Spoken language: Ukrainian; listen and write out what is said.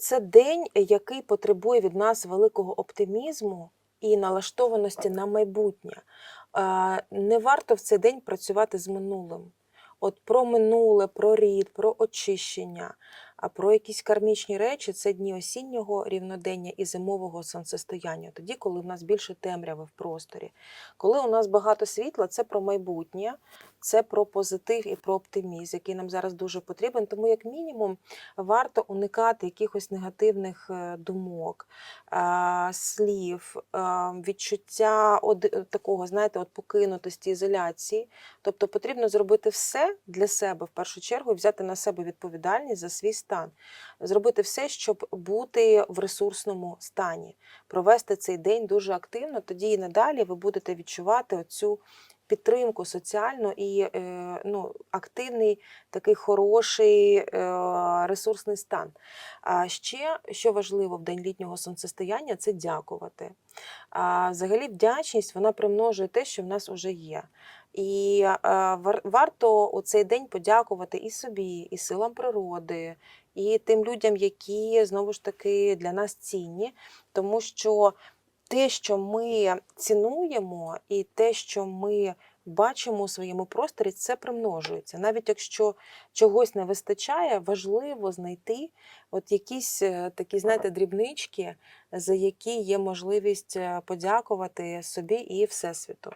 Це день, який потребує від нас великого оптимізму і налаштованості на майбутнє. Не варто в цей день працювати з минулим. От про минуле, про рід, про очищення, а про якісь кармічні речі це дні осіннього рівнодення і зимового сонцестояння, тоді, коли в нас більше темряви в просторі. Коли у нас багато світла, це про майбутнє, це про позитив і про оптимізм, який нам зараз дуже потрібен. Тому, як мінімум, варто уникати якихось негативних е, думок, слів, відчуття такого, знаєте, от покинутості, ізоляції. Тобто потрібно зробити все для себе в першу чергу і взяти на себе відповідальність за свій стан, зробити все, щоб бути в ресурсному стані, провести цей день дуже активно. Тоді і надалі ви будете відчувати оцю підтримку соціальну і е, ну, активний, такий хороший е, ресурсний стан. А ще, що важливо в день літнього сонцестояння, це дякувати. А, взагалі, вдячність вона примножує те, що в нас вже є. І е, вар- варто у цей день подякувати і собі, і силам природи, і тим людям, які знову ж таки для нас цінні, тому що те, що ми цінуємо, і те, що ми бачимо у своєму просторі, це примножується. Навіть якщо чогось не вистачає, важливо знайти от якісь е, такі, знаєте, дрібнички, за які є можливість е, подякувати собі і Всесвіту.